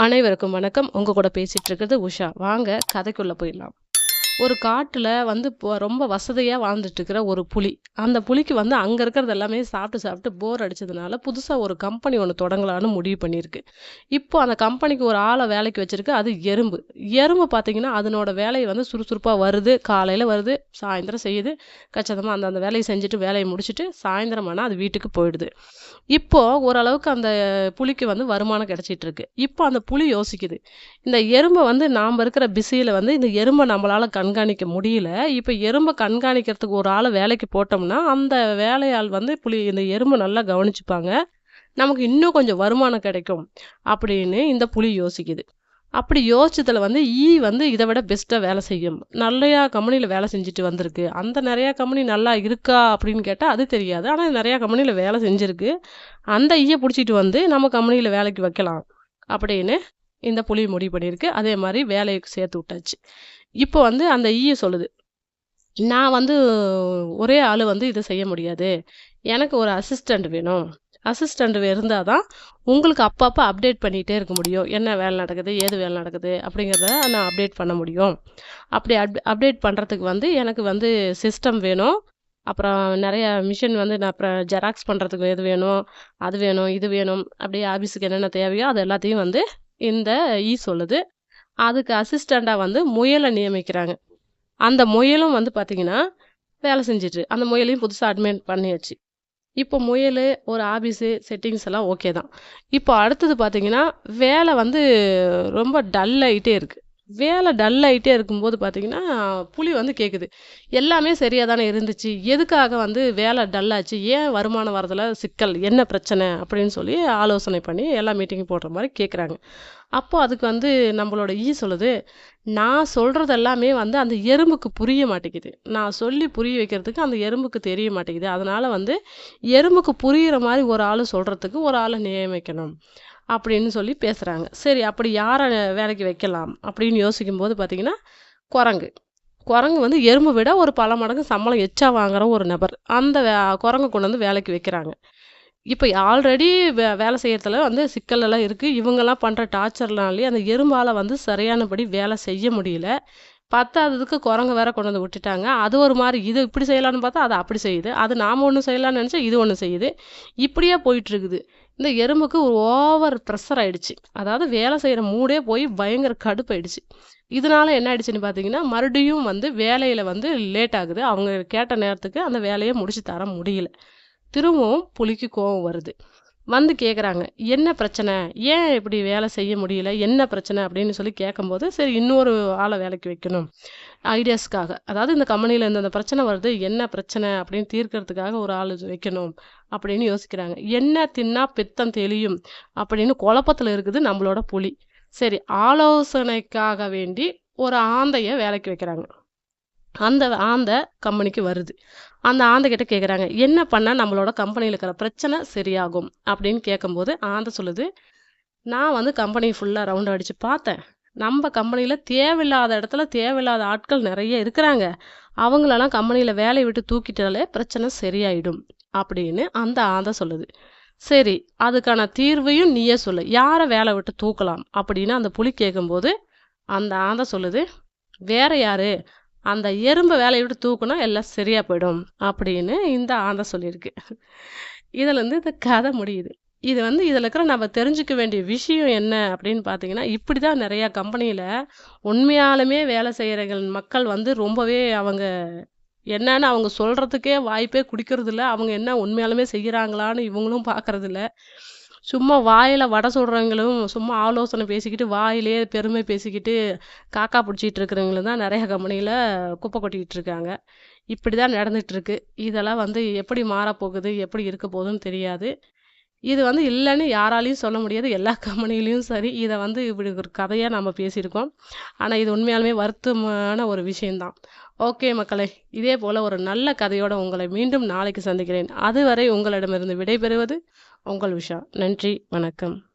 அனைவருக்கும் வணக்கம். உங்க கூட பேசிட்டு இருக்கிறது உஷா. வாங்க கதைக்குள்ள போயிடலாம். ஒரு காட்டில் வந்து இப்போ ரொம்ப வசதியாக வாழ்ந்துட்டுருக்குற ஒரு புலி. அந்த புலிக்கு வந்து அங்கே இருக்கிறது எல்லாமே சாப்பிட்டு சாப்பிட்டு போர் அடிச்சதுனால புதுசாக ஒரு கம்பெனி ஒன்று தொடங்கலான்னு முடிவு பண்ணியிருக்கு. இப்போ அந்த கம்பெனிக்கு ஒரு ஆளை வேலைக்கு வச்சுருக்கு அது எறும்பு. எறும்பு பார்த்தீங்கன்னா அதனோட வேலையை வந்து சுறுசுறுப்பாக வருது காலையில் வருது சாயந்தரம் செய்யுது. கச்சிதமாக அந்த அந்த வேலையை செஞ்சுட்டு வேலையை முடிச்சுட்டு சாயந்தரம் ஆனால் அது வீட்டுக்கு போயிடுது. இப்போது ஓரளவுக்கு அந்த புலிக்கு வந்து வருமானம் கிடச்சிட்ருக்கு இப்போ அந்த புலி யோசிக்குது. இந்த எறும்பை வந்து நாம் இருக்கிற பிஸியில் வந்து இந்த எறும்பை நம்மளால் கண் கண்காணிக்க முடியல. இப்போ எறும்பை கண்காணிக்கிறதுக்கு ஒரு ஆளை வேலைக்கு போட்டோம்னா அந்த வேலையாள் வந்து புளி இந்த எறும்பை நல்லா கவனிச்சுப்பாங்க. நமக்கு இன்னும் கொஞ்சம் வருமானம் கிடைக்கும் அப்படின்னு இந்த புலி யோசிக்குது. அப்படி யோசிச்சதில் வந்து ஈ வந்து இதை விட பெஸ்ட்டாக வேலை செய்யும். நிறையா கம்பெனியில் வேலை செஞ்சுட்டு வந்திருக்கு. அந்த நிறையா கம்பெனி நல்லா இருக்கா அப்படின்னு கேட்டால் அது தெரியாது. ஆனால் நிறையா கம்பெனியில் வேலை செஞ்சுருக்கு. அந்த ஈயை பிடிச்சிட்டு வந்து நம்ம கம்பெனியில் வேலைக்கு வைக்கலாம் அப்படின்னு இந்த புலி முடிவு பண்ணியிருக்கு. அதே மாதிரி வேலைக்கு சேர்த்து விட்டாச்சு. இப்போ வந்து அந்த ஈயை சொல்லுது. நான் வந்து ஒரே ஆள் வந்து இதை செய்ய முடியாது. எனக்கு ஒரு அசிஸ்டண்ட் வேணும். அசிஸ்டண்ட் இருந்தால் தான் உங்களுக்கு அப்பப்போ அப்டேட் பண்ணிகிட்டே இருக்க முடியும். என்ன வேலை நடக்குது ஏது வேலை நடக்குது அப்படிங்கிறத நான் அப்டேட் பண்ண முடியும். அப்படி அப் அப்டேட் பண்ணுறதுக்கு வந்து எனக்கு வந்து சிஸ்டம் வேணும். அப்புறம் நிறைய மிஷின் வந்து நான் அப்புறம் ஜெராக்ஸ் பண்ணுறதுக்கு எது வேணும் அது வேணும் இது வேணும். அப்படியே ஆஃபீஸுக்கு என்னென்ன தேவையோ அது எல்லாத்தையும் வந்து இந்த இ சொல்லுது. அதுக்கு அசிஸ்டண்ட்டாக வந்து முயலை நியமிக்கிறாங்க. அந்த முயலும் வந்து பார்த்திங்கன்னா வேலை செஞ்சிட்டு அந்த முயலையும் புதுசாக அட்மிட் பண்ணியாச்சு. இப்போ முயல் ஒரு ஆஃபீஸு செட்டிங்ஸ் எல்லாம் ஓகே தான். இப்போ அடுத்தது பார்த்திங்கன்னா வேலை வந்து ரொம்ப டல் ஆகிட்டே இருக்குது வேலை டல் ஆகிட்டே இருக்கும்போது பார்த்தீங்கன்னா புலி வந்து கேட்குது எல்லாமே சரியாக தானே இருந்துச்சு. எதுக்காக வந்து வேலை டல்லாச்சு ஏன் வருமானம் வரதில் சிக்கல்? என்ன பிரச்சனை? அப்படின்னு சொல்லி ஆலோசனை பண்ணி எல்லா மீட்டிங்கும் போடுற மாதிரி கேட்குறாங்க அப்போது அதுக்கு வந்து நம்மளோட ஈ சொல்லுது நான் சொல்கிறது எல்லாமே வந்து அந்த எறும்புக்கு புரிய மாட்டேங்குது. நான் சொல்லி புரிய வைக்கிறதுக்கு அந்த எறும்புக்கு தெரிய மாட்டேங்குது. அதனால் வந்து எறும்புக்கு புரிகிற மாதிரி ஒரு ஆள் சொல்கிறதுக்கு ஒரு ஆளை நியமிக்கணும். அப்படின்னு சொல்லி பேசுகிறாங்க சரி அப்படி யாரை வேலைக்கு வைக்கலாம் அப்படின்னு யோசிக்கும்போது பார்த்தீங்கன்னா குரங்கு. குரங்கு வந்து எறும்பு விட ஒரு பல மடங்கு சம்பளம் எச்சா வாங்குற ஒரு நபர். அந்த வே குரங்கு கொண்டு வந்து வேலைக்கு வைக்கிறாங்க. இப்போ ஆல்ரெடி வே வேலை செய்கிறதுல வந்து சிக்கல் எல்லாம் இருக்குது இவங்கெல்லாம் பண்ணுற டார்ச்சர்னாலே அந்த எறும்பால் வந்து சரியானபடி வேலை செய்ய முடியல. பத்தாததுக்கு குரங்கு வேற கொண்டு வந்து விட்டுட்டாங்க. அது ஒரு மாதிரி இது இப்படி செய்யலான்னு பார்த்தா அது அப்படி செய்யுது. அது நாம் ஒன்று செய்யலாம்னு நினச்சா இது ஒன்று செய்யுது. இப்படியே போயிட்டு இருக்குது இந்த எறும்புக்கு ஒரு ஓவர் ப்ரெஷர் ஆகிடுச்சு அதாவது வேலை செய்கிற மூடே போய் பயங்கர கடுப்பாயிடுச்சு. இதனால் என்ன ஆயிடுச்சுன்னு பார்த்தீங்கன்னா மறுபடியும் வந்து வேலையில் வந்து லேட் ஆகுது. அவங்க கேட்ட நேரத்துக்கு அந்த வேலையை முடிச்சு தர முடியல. திரும்பவும் புலிக்கு கோவம் வருது. வந்து கேட்குறாங்க என்ன பிரச்சனை? ஏன் இப்படி வேலை செய்ய முடியல? என்ன பிரச்சனை? அப்படின்னு சொல்லி கேட்கும்போது சரி இன்னொரு ஆளை வேலைக்கு வைக்கணும் ஐடியாஸ்க்காக. அதாவது இந்த கம்பெனியில் இந்த பிரச்சனை வருது என்ன பிரச்சனை? அப்படின்னு தீர்க்கறதுக்காக ஒரு ஆள் வைக்கணும் அப்படின்னு யோசிக்கிறாங்க. என்ன தின்னா பித்தம் தெளியும்? அப்படின்னு குழப்பத்தில் இருக்குது நம்மளோட புலி. சரி ஆலோசனைக்காக வேண்டி ஒரு ஆந்தைய வேலைக்கு வைக்கிறாங்க. அந்த ஆந்தை கம்பெனிக்கு வருது. அந்த ஆந்தைக்கிட்ட கேட்குறாங்க என்ன பண்ணால் நம்மளோட கம்பெனியில் இருக்கிற பிரச்சனை சரியாகும்? அப்படின்னு கேட்கும்போது ஆந்தை சொல்லுது நான் வந்து கம்பெனி ஃபுல்லாக ரவுண்ட் அடித்து பார்த்தேன். நம்ம கம்பெனியில் தேவையில்லாத இடத்துல தேவையில்லாத ஆட்கள் நிறைய இருக்கிறாங்க. அவங்களெல்லாம் கம்பெனியில் வேலையை விட்டு தூக்கிட்டாலே பிரச்சனை சரியாயிடும். அப்படின்னு அந்த ஆந்தை சொல்லுது. சரி அதுக்கான தீர்வையும் நீயே சொல்லு. யாரை வேலை விட்டு தூக்கலாம்? அப்படின்னு அந்த புலி கேட்கும்போது அந்த ஆந்தை சொல்லுது வேற யாரு? அந்த எறும்பை வேலையை விட்டு தூக்குனா எல்லாம் சரியாக போயிடும் அப்படின்னு இந்த ஆந்தை சொல்லியிருக்கு. இதுலேருந்து இந்த கதை முடியுது. இது வந்து இதில் இருக்கிற நம்ம தெரிஞ்சுக்க வேண்டிய விஷயம் என்ன அப்படின்னு பார்த்தீங்கன்னா இப்படி தான் நிறையா கம்பெனியில் உண்மையாலுமே வேலை செய்கிற மக்கள் வந்து ரொம்பவே அவங்க என்னன்னு அவங்க சொல்கிறதுக்கே வாய்ப்பே குடிக்கிறதில்ல. அவங்க என்ன உண்மையாலுமே செய்கிறாங்களான்னு இவங்களும் பார்க்கறதில்ல சும்மா வாயில் வடை சுடுறவங்களும் சும்மா ஆலோசனை பேசிக்கிட்டு வாயிலே பெருமை பேசிக்கிட்டு காக்கா பிடிச்சிட்டு இருக்கிறவங்களும் தான் நிறைய கம்பெனியில் குப்பை கொட்டிக்கிட்டு இருக்காங்க இப்படி தான் நடந்துகிட்ருக்கு இதெல்லாம் வந்து எப்படி மாறப்போகுது எப்படி இருக்க போகுதுன்னு தெரியாது. இது வந்து இல்லைன்னு யாராலையும் சொல்ல முடியாது. எல்லா கம்பெனிலையும் சரி. இதை வந்து இப்படி ஒரு கதையாக நம்ம பேசியிருக்கோம். ஆனால் இது உண்மையாலுமே வருத்தமான ஒரு விஷயந்தான் ஓகே மக்களே இதே போல் ஒரு நல்ல கதையோடு உங்களை மீண்டும் நாளைக்கு சந்திக்கிறேன். அதுவரை உங்களிடமிருந்து விடைபெறுவது உங்கள் விஷா நன்றி வணக்கம்.